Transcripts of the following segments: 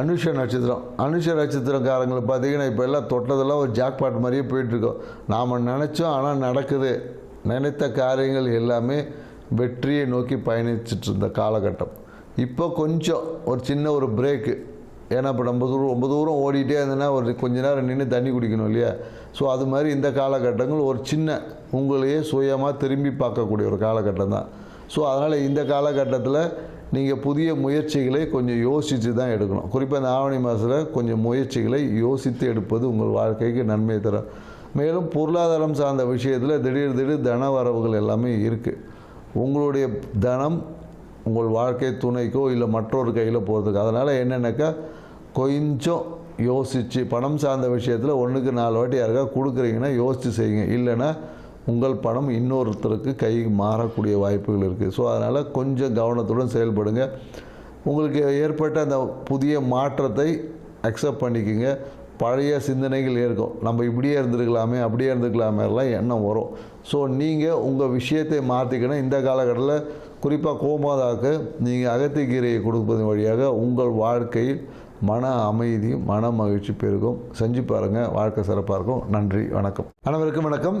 அனுஷ நட்சத்திரம். அனுஷ நட்சத்திரக்காரங்களை பார்த்தீங்கன்னா இப்போ எல்லாம் தொட்டதெல்லாம் ஒரு ஜாக்பாட் மாதிரியே போயிட்டுருக்கோம். நாம் நினச்சோம் ஆனால் நடக்குது. நினைத்த காரியங்கள் எல்லாமே வெற்றியை நோக்கி பயணிச்சுட்டு இருந்த காலகட்டம். இப்போ கொஞ்சம் ஒரு சின்ன ஒரு பிரேக்கு ஏன்னா இப்போ நம்ம தூரம் ரொம்ப தூரம் ஓடிட்டே இருந்ததுன்னா ஒரு கொஞ்ச நேரம் நின்று தண்ணி குடிக்கணும் இல்லையா? ஸோ அது மாதிரி இந்த காலகட்டங்கள் ஒரு சின்ன உங்களையே சுயமாக திரும்பி பார்க்கக்கூடிய ஒரு காலகட்டம் தான். ஸோ அதனால் இந்த காலகட்டத்தில் நீங்கள் புதிய முயற்சிகளை கொஞ்சம் யோசித்து தான் எடுக்கணும். குறிப்பாக இந்த ஆவணி மாதத்தில் கொஞ்சம் முயற்சிகளை யோசித்து எடுப்பது உங்கள் வாழ்க்கைக்கு நன்மை தரும். மேலும் பொருளாதாரம் சார்ந்த விஷயத்தில் திடீர் திடீர் தன வரவுகள் எல்லாமே இருக்குது உங்களுடைய தனம் உங்கள் வாழ்க்கை துணைக்கோ இல்லை மற்றொரு கையில் போகிறதுக்கு அதனால் என்னென்னாக்கா? கொஞ்சம் யோசித்து பணம் சார்ந்த விஷயத்தில் ஒன்றுக்கு நாலு வாட்டி யாருக்கா கொடுக்குறீங்கன்னா யோசித்து செய்யுங்க. இல்லைன்னா உங்கள் பணம் இன்னொருத்தருக்கு கை மாறக்கூடிய வாய்ப்புகள் இருக்குது ஸோ அதனால் கொஞ்சம் கவனத்துடன் செயல்படுங்க. உங்களுக்கு ஏற்பட்ட அந்த புதிய மாற்றத்தை அக்செப்ட் பண்ணிக்கோங்க. பழைய சிந்தனைகள் இருக்கும் நம்ம இப்படியே இருந்திருக்கலாமே அப்படியே இருந்திருக்கலாமே எல்லாம் எண்ணம் வரும். ஸோ நீங்கள் உங்கள் விஷயத்தை மாற்றிக்கணும் இந்த காலகட்டத்தில் குறிப்பாக கோமாதாக்கு நீங்கள் அகத்திக்கீரையை கொடுப்பதன் வழியாக உங்கள் வாழ்க்கையில் மன அமைதியும் மன மகிழ்ச்சி பெருகும். செஞ்சு பாருங்கள் வாழ்க்கை சிறப்பாக இருக்கும். நன்றி. வணக்கம். அனைவருக்கும் வணக்கம்.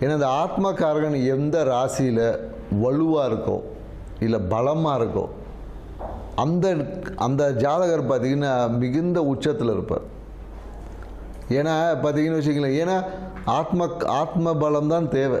ஏன்னா இந்த ஆத்மகாரகன் எந்த ராசியில் வலுவாக இருக்கோ இல்லை பலமாக இருக்கோ அந்த அந்த ஜாதகர் பார்த்தீங்கன்னா மிகுந்த உச்சத்தில் இருப்பார். ஏன்னா பார்த்தீங்கன்னு வச்சுக்கலாம் ஏன்னா ஆத்ம ஆத்ம பலம் தான் தேவை.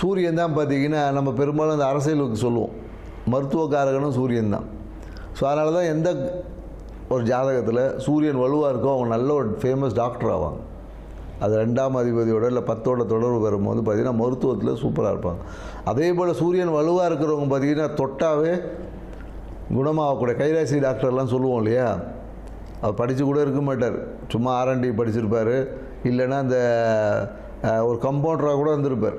சூரியன் தான் பார்த்தீங்கன்னா நம்ம பெரும்பாலும் அந்த அரசியலுக்கு சொல்லுவோம். மருத்துவக்காரகனும் சூரியன் தான். ஸோ அதனால தான் எந்த ஒரு ஜாதகத்தில் சூரியன் வலுவாக இருக்கோ அவங்க நல்ல ஒரு ஃபேமஸ் டாக்டர் ஆவாங்க. அது ரெண்டாம் அதிபதியோட இல்லை பத்தோட தொடர்பு வரும்போது பார்த்திங்கன்னா மருத்துவத்தில் சூப்பராக இருப்பாங்க. அதே போல் சூரியன் வலுவாக இருக்கிறவங்க பார்த்திங்கன்னா தொட்டாவே குணமாகக்கூடிய கைராசி டாக்டர்லாம் சொல்லுவோம் இல்லையா? அவர் படித்து கூட இருக்க மாட்டார். சும்மா ஆர்என்டி படிச்சிருப்பார். இல்லைன்னா அந்த ஒரு கம்பவுண்டராக கூட இருந்திருப்பார்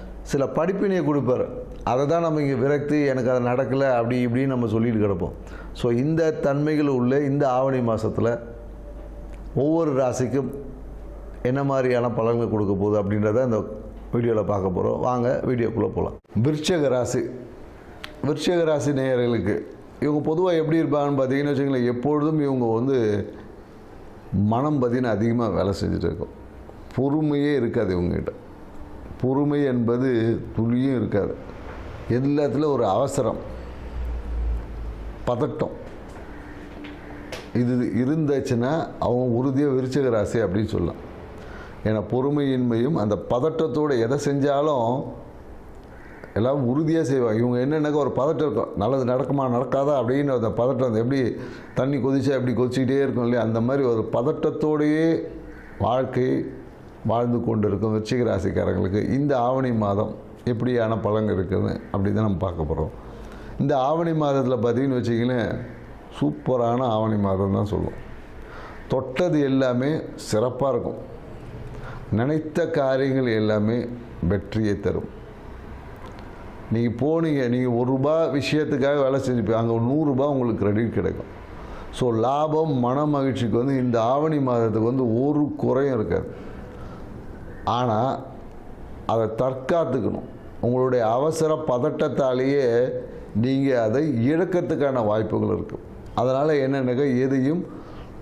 சில படிப்பினையை கொடுப்பார். அதை தான் நம்ம இங்கே விரக்தி எனக்கு அது நடக்கலை அப்படி இப்படின்னு நம்ம சொல்லிட்டு கிடப்போம். ஸோ இந்த தன்மைகள் உள்ள இந்த ஆவணி மாதத்தில் ஒவ்வொரு ராசிக்கும் என்ன மாதிரியான பலன்கள் கொடுக்க போகுது அப்படின்றத இந்த வீடியோவில் பார்க்க போகிறோம் வாங்க வீடியோக்குள்ளே போகலாம் விருட்சக ராசி. விருட்சக ராசி நேயர்களுக்கு இவங்க பொதுவாக எப்படி இருப்பாங்கன்னு பார்த்தீங்கன்னு வச்சுங்களேன் எப்பொழுதும் இவங்க வந்து மனம் பார்த்தீங்கன்னா அதிகமாக வேலை செஞ்சுட்டு இருக்கும். பொறுமையே இருக்காது இவங்ககிட்ட பொறுமை என்பது துளியும் இருக்காது. எல்லாத்துலேயும் ஒரு அவசரம். பதட்டம். இது இருந்துச்சுன்னா அவங்க உறுதியாக விருச்சக ராசி அப்படின்னு சொல்லலாம். ஏன்னா பொறுமையின்மையும் அந்த பதட்டத்தோடு எதை செஞ்சாலும் எல்லாம் உறுதியாக செய்வாங்க. இவங்க என்னென்னாக்கா ஒரு பதட்டம் இருக்கும். நல்லது நடக்குமா நடக்காதா அப்படின்னு அந்த பதட்டம் எப்படி தண்ணி கொதிச்சா எப்படி கொதிச்சிக்கிட்டே இருக்கும் இல்லையா? அந்த மாதிரி ஒரு பதட்டத்தோடையே வாழ்க்கை வாழ்ந்து கொண்டு இருக்கும் விருச்சிக ராசிக்காரங்களுக்கு இந்த ஆவணி மாதம் எப்படியான பலன் இருக்குது அப்படி தான் நம்ம பார்க்க போகிறோம் இந்த ஆவணி மாதத்தில் பார்த்தீங்கன்னு வச்சிங்களேன் சூப்பரான ஆவணி மாதம் தான் சொல்லுவோம். தொட்டது எல்லாமே சிறப்பாக இருக்கும். நினைத்த காரியங்கள் எல்லாமே வெற்றியை தரும். நீங்கள் போனீங்க நீங்கள் ஒரு ரூபா விஷயத்துக்காக வேலை செஞ்சுப்பீங்க அங்கே நூறுரூபா உங்களுக்கு கிரெடிட் கிடைக்கும். ஸோ லாபம் மன மகிழ்ச்சிக்கு வந்து இந்த ஆவணி மாதத்துக்கு வந்து ஒரு குறையும் இருக்காது. ஆனால் அதை தற்காத்துக்கணும். உங்களுடைய அவசர பதட்டத்தாலேயே நீங்கள் அதை இழக்கிறதுக்கான வாய்ப்புகள் இருக்கும் அதனால் என்னென்னக்கா எதையும்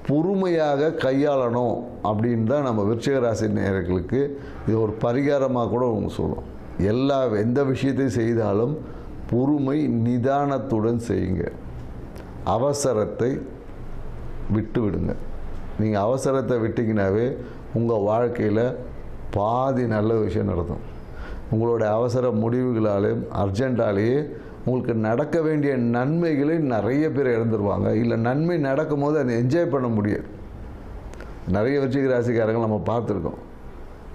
பொறுமையாக கையாளணும் அப்படின்னு தான் நம்ம விருச்சிகராசி நேர்களுக்கு இது ஒரு பரிகாரமாக கூட அவங்க சொல்லும் எல்லா எந்த விஷயத்தையும் செய்தாலும் பொறுமை நிதானத்துடன் செய்யுங்க. அவசரத்தை விட்டு விடுங்க நீங்கள் அவசரத்தை விட்டிங்கனாவே உங்கள் வாழ்க்கையில் பாதி நல்ல விஷயம் நடக்கும். உங்களோட அவசர முடிவுகளாலேயும் அர்ஜென்ட்டாலேயே உங்களுக்கு நடக்க வேண்டிய நன்மைகளை நிறைய பேர் இழந்துருவாங்க. இல்லை நன்மை நடக்கும் போது அதை என்ஜாய் பண்ண முடியாது. நிறைய விருச்சிக ராசிக்காரங்க நம்ம பார்த்துருக்கோம்.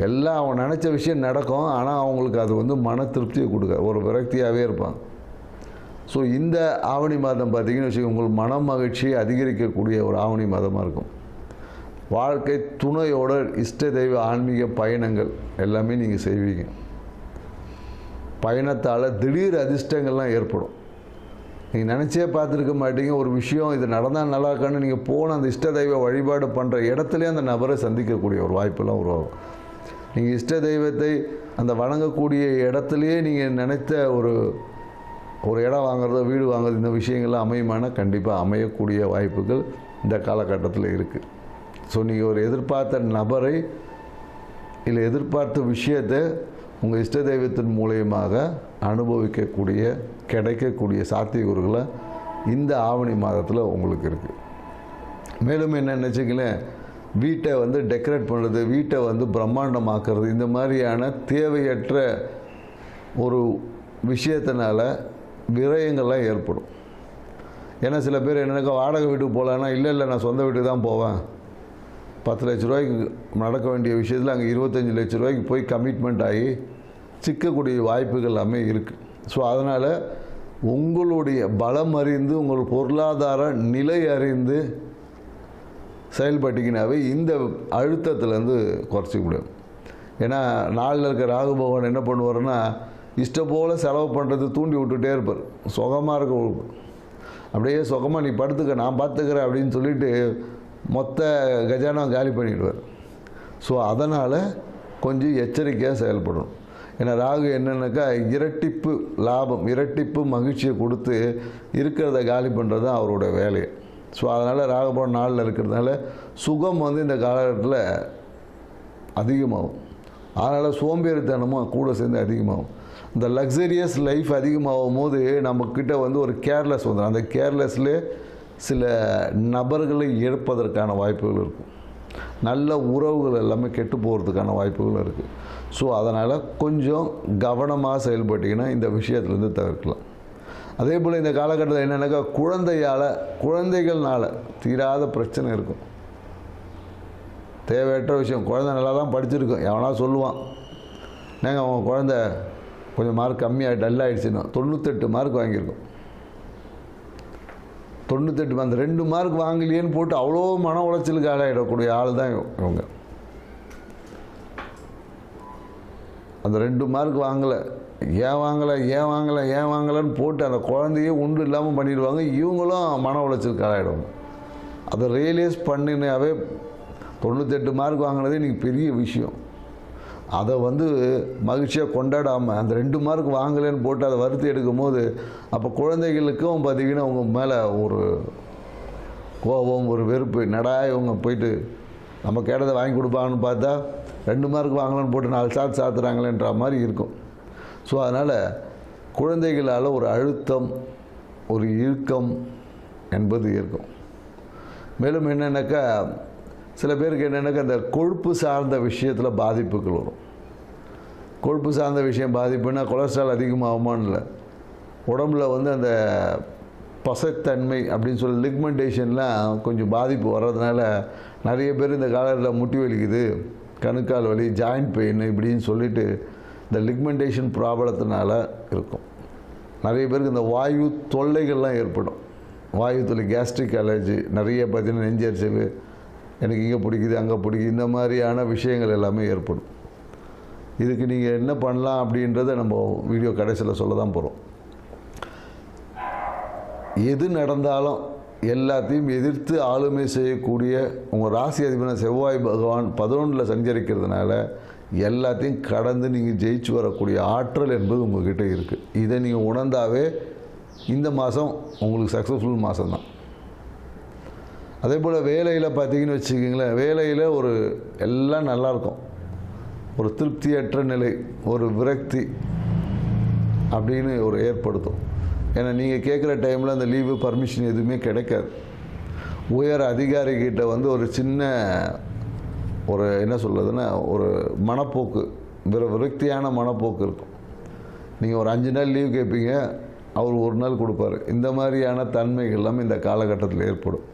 எல்லாம் அவன் நினச்ச விஷயம் நடக்கும் ஆனால் அவங்களுக்கு அது வந்து மன திருப்தியை கொடுக்க ஒரு விரக்தியாகவே இருப்பாங்க. ஸோ இந்த ஆவணி மாதம் பார்த்தீங்கன்னு வச்சுக்கோங்க உங்கள் மன மகிழ்ச்சியை அதிகரிக்கக்கூடிய ஒரு ஆவணி மாதமாக இருக்கும். வாழ்க்கை துணையோட இஷ்ட தெய்வ ஆன்மீக பயணங்கள் எல்லாமே நீங்கள் செய்வீங்க. பயணத்தால் திடீர் அதிர்ஷ்டங்கள்லாம் ஏற்படும். நீங்கள் நினச்சே பார்த்துருக்க மாட்டீங்க ஒரு விஷயம் இது நடந்தால் நல்லா இருக்கான்னு நீங்கள் போன அந்த இஷ்ட தெய்வ வழிபாடு பண்ணுற இடத்துலையே அந்த நபரை சந்திக்கக்கூடிய ஒரு வாய்ப்பெல்லாம் உருவாகும். நீங்கள் இஷ்ட தெய்வத்தை அந்த வணங்கக்கூடிய இடத்துலையே நீங்கள் நினைத்த ஒரு ஒரு இடம் வாங்குறதோ வீடு வாங்குறது இந்த விஷயங்கள்லாம் அமையுமானால் கண்டிப்பாக அமையக்கூடிய வாய்ப்புகள் இந்த காலகட்டத்தில் இருக்குது ஸோ நீங்கள் ஒரு எதிர்பார்த்த நபரை இல்லை எதிர்பார்த்த விஷயத்தை உங்கள் இஷ்ட தெய்வத்தின் மூலியமாக அனுபவிக்கக்கூடிய கிடைக்கக்கூடிய சாத்தியக்கூறுகளை இந்த ஆவணி மாதத்தில் உங்களுக்கு இருக்குது மேலும் என்ன நினச்சிங்களேன் வீட்டை வந்து டெக்கரேட் பண்ணுறது வீட்டை வந்து பிரம்மாண்டமாக்குறது இந்த மாதிரியான தேவையற்ற ஒரு விஷயத்தினால விரயங்கள்லாம் ஏற்படும். ஏன்னா சில பேர் என்னக்கா வாடகை வீட்டுக்கு போகலான்னா இல்லை இல்லை நான் சொந்த வீட்டுக்கு தான் போவேன். பத்து லட்ச ரூபாய்க்கு நடக்க வேண்டிய விஷயத்தில் அங்கே இருபத்தஞ்சி லட்ச ரூபாய்க்கு போய் கமிட்மெண்ட் ஆகி சிக்கக்கூடிய வாய்ப்புகள் எல்லாமே இருக்குது ஸோ அதனால் உங்களுடைய பலம் அறிந்து உங்கள் பொருளாதார நிலை அறிந்து செயல்பட்டிங்கனாவே இந்த அழுத்தத்துலேருந்து குறைச்சிக்க முடியும் ஏன்னா நாளில் இருக்க ராகு பகவான் என்ன பண்ணுவார்னா இஷ்டம் போல் செலவு பண்ணுறது தூண்டி விட்டுட்டே இருப்பார். சுகமாக இருக்க அப்படியே சுகமாக நீ படுத்துக்க நான் பார்த்துக்கிறேன் அப்படின்னு சொல்லிட்டு மொத்த கஜானா காலி பண்ணிடுவார். ஸோ அதனால் கொஞ்சம் எச்சரிக்கையாக செயல்படணும். ஏன்னா ராகு என்னென்னாக்கா இரட்டிப்பு லாபம் இரட்டிப்பு மகிழ்ச்சியை கொடுத்து இருக்கிறத காலி பண்ணுறது தான் அவரோட வேலையை ஸோ அதனால் ராகுபவன் நாளில் இருக்கிறதுனால சுகம் வந்து இந்த காலகட்டத்தில் அதிகமாகும். அதனால் சோம்பேறித்தனமும் கூட சேர்ந்து அதிகமாகும். இந்த லக்ஸரியஸ் லைஃப் அதிகமாகும் போது நம்மக்கிட்ட வந்து ஒரு கேர்லெஸ் வந்துடும் அந்த கேர்லெஸ்லேயே சில நபர்களை இழப்பதற்கான வாய்ப்புகள் இருக்கும். நல்ல உறவுகள் எல்லாமே கெட்டு போகிறதுக்கான வாய்ப்புகள் இருக்குது ஸோ அதனால் கொஞ்சம் கவனமாக செயல்பட்டிங்கன்னா இந்த விஷயத்துலேருந்து தவிர்க்கலாம். அதே போல் இந்த காலகட்டத்தில் என்னென்னாக்கா குழந்தையால் குழந்தைகள்னால தீராத பிரச்சனை இருக்கும். தேவையற்ற விஷயம். குழந்தை நல்லா தான் படிச்சிருக்கும். எவனா சொல்லுவான் ஏங்க அவன் குழந்தை கொஞ்சம் மார்க் கம்மியாக டல் ஆகிடுச்சுன்னா தொண்ணூத்தெட்டு மார்க் வாங்கியிருக்கும். தொண்ணூத்தெட்டு அந்த ரெண்டு மார்க் வாங்கலையேன்னு போட்டு அவ்வளோ மன உளைச்சலுக்கு ஆளாயிடக்கூடிய ஆள் தான் இவங்க. அந்த ரெண்டு மார்க் வாங்கலை. ஏன் வாங்கலை ஏன் வாங்கலை ஏன் வாங்கலைன்னு போட்டு அந்த குழந்தையே ஒன்றும் இல்லாமல் பண்ணிடுவாங்க. இவங்களும் மன உளைச்சலுக்கு ஆளாயிடுவாங்க. அதை ரியலைஸ் பண்ணினாவே தொண்ணூத்தெட்டு மார்க் வாங்கினதே இன்றைக்கி பெரிய விஷயம். அதை வந்து மகிழ்ச்சியாக கொண்டாடாமல் அந்த ரெண்டு மார்க் வாங்கலைன்னு போட்டு அதை வருத்தி எடுக்கும் போது அப்போ குழந்தைகளுக்கும் பார்த்திங்கன்னா அவங்க மேலே ஒரு கோபம் ஒரு வெறுப்பு நடா இவங்க போயிட்டு நம்ம கேட்டதை வாங்கி கொடுப்பாங்கன்னு பார்த்தா ரெண்டு மார்க் வாங்கலான்னு போட்டு நாலு சாத்து சாத்துறாங்களேன்ற மாதிரி இருக்கும். ஸோ அதனால் குழந்தைகளால் ஒரு அழுத்தம் ஒரு இறுக்கம் என்பது இருக்கும். மேலும் என்னென்னாக்கா சில பேருக்கு என்னென்னாக்கா அந்த கொழுப்பு சார்ந்த விஷயத்தில் பாதிப்புகள் வரும். கொழுப்பு சார்ந்த விஷயம் பாதிப்புனா கொலஸ்ட்ரால் அதிகமாகுமான்னு இல்லை உடம்புல வந்து அந்த பசத்தன்மை அப்படின்னு சொல்லி லிக்மெண்டேஷன்லாம் கொஞ்சம் பாதிப்பு வர்றதுனால நிறைய பேர் இந்த காலத்தில் முட்டி வலிக்குது கணுக்கால் வலி ஜாயிண்ட் பெயின் இப்படின்னு சொல்லிட்டு இந்த லிக்மெண்டேஷன் ப்ராப்ளத்தினால இருக்கும். நிறைய பேருக்கு இந்த வாயு தொல்லைகள்லாம் ஏற்படும். வாயு தொல்லை கேஸ்ட்ரிக் அலர்ஜி நிறைய பார்த்தீங்கன்னா நெஞ்சரிச்சல் எனக்கு இங்கே பிடிக்குது அங்கே பிடிக்குது. இந்த மாதிரியான விஷயங்கள் எல்லாமே ஏற்படும். இதுக்கு நீங்கள் என்ன பண்ணலாம் அப்படின்றத நம்ம வீடியோ கடைசியில் சொல்ல தான் போகிறோம் எது நடந்தாலும் எல்லாத்தையும் எதிர்த்து ஆளுமை செய்யக்கூடிய உங்கள் ராசி அதிபன செவ்வாய் பகவான் பதினொன்றில் சஞ்சரிக்கிறதுனால எல்லாத்தையும் கடந்து நீங்கள் ஜெயிச்சு வரக்கூடிய ஆற்றல் என்பது உங்ககிட்ட இருக்குது இதை நீங்கள் உணர்ந்தாவே இந்த மாதம் உங்களுக்கு சக்ஸஸ்ஃபுல் மாதம் தான் அதே போல் வேலையில் பார்த்தீங்கன்னு வச்சுக்கிங்களேன் வேலையில் ஒரு எல்லாம் நல்லாயிருக்கும். ஒரு திருப்தியற்ற நிலை ஒரு விரக்தி அப்படின்னு ஒரு ஏற்படுத்தும். ஏன்னா நீங்கள் கேட்குற டைமில் அந்த லீவு பர்மிஷன் எதுவுமே கிடைக்காது. உயர் அதிகாரிகிட்ட வந்து ஒரு சின்ன ஒரு என்ன சொல்கிறதுன்னா ஒரு மனப்போக்கு விர விரக்தியான மனப்போக்கு இருக்கும். நீங்கள் ஒரு அஞ்சு நாள் லீவ் கேட்பீங்க அவர் ஒரு நாள் கொடுப்பாரு. இந்த மாதிரியான தன்மைகள் எல்லாமே இந்த காலகட்டத்தில் ஏற்படும்.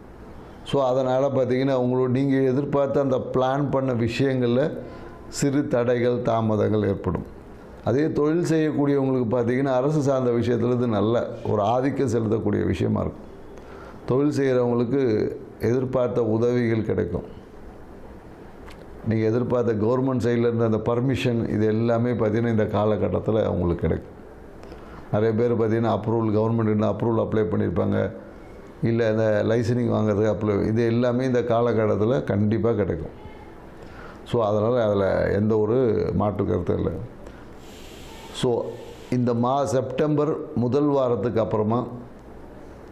ஸோ அதனால் பார்த்தீங்கன்னா உங்களோட நீங்கள் எதிர்பார்த்த அந்த பிளான் பண்ண விஷயங்களில் சிறு தடைகள் தாமதங்கள் ஏற்படும். அதே தொழில் செய்யக்கூடியவங்களுக்கு பார்த்தீங்கன்னா அரசு சார்ந்த விஷயத்தில் இது நல்ல ஒரு ஆதிக்கம் செலுத்தக்கூடிய விஷயமா இருக்கும். தொழில் செய்கிறவங்களுக்கு எதிர்பார்த்த உதவிகள் கிடைக்கும். நீங்கள் எதிர்பார்த்த கவர்மெண்ட் சைடில் அந்த பர்மிஷன் இது எல்லாமே பார்த்தீங்கன்னா இந்த காலகட்டத்தில் அவங்களுக்கு கிடைக்கும். நிறைய பேர் பார்த்தீங்கன்னா அப்ரூவல் கவர்மெண்ட் அப்ரூவல் அப்ளை பண்ணியிருப்பாங்க இல்லை இந்த லைசனிங் வாங்குறதுக்கு அப்ளை இது எல்லாமே இந்த காலகட்டத்தில் கண்டிப்பாக கிடைக்கும். ஸோ அதனால் அதில் எந்த ஒரு மாற்று கருத்தும் இல்லை. ஸோ இந்த மா செப்டம்பர் முதல் வாரத்துக்கு அப்புறமா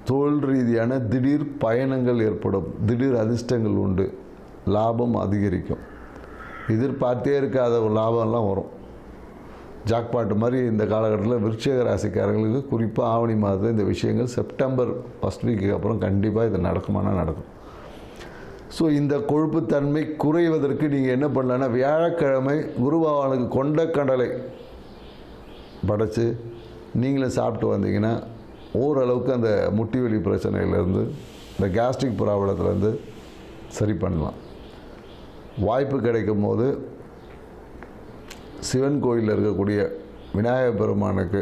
தொழில் ரீதியான திடீர் பயணங்கள் ஏற்படும். திடீர் அதிர்ஷ்டங்கள் உண்டு. லாபம் அதிகரிக்கும். எதிர்பார்த்தே இருக்காத ஒரு லாபம்லாம் வரும். ஜாக்பாட் மாதிரி இந்த காலகட்டத்தில் விருட்சிக ராசிக்காரங்களுக்கு குறிப்பாக ஆவணி மாதத்தில் இந்த விஷயங்கள் செப்டம்பர் ஃபஸ்ட் வீக்கு அப்புறம் கண்டிப்பாக இது நடக்குமானா நடக்கும். ஸோ இந்த கொழுப்புத்தன்மை குறைவதற்கு நீங்கள் என்ன பண்ணலான்னா வியாழக்கிழமை குருபகவானுக்கு கொண்ட கடலை படைத்து நீங்களும் சாப்பிட்டு வந்தீங்கன்னா ஓரளவுக்கு அந்த முட்டி வலி பிரச்சனையிலேருந்து இந்த கேஸ்ட்ரிக் ப்ராப்ளத்துலேருந்து சரி பண்ணலாம். வாய்ப்பு கிடைக்கும் போது சிவன் கோயிலில் இருக்கக்கூடிய விநாயகர் பெருமானுக்கு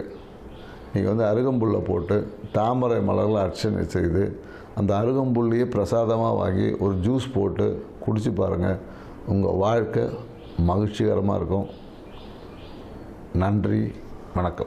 நீங்கள் வந்து அருகம்புல்லை போட்டு தாமரை மலரில் அர்ச்சனை செய்து அந்த அருகம்புல்லையே பிரசாதமாக வாங்கி ஒரு ஜூஸ் போட்டு குடிச்சு பாருங்கள் உங்கள் வாழ்க்கை மகிழ்ச்சிகரமாக இருக்கும். நன்றி வணக்கம்.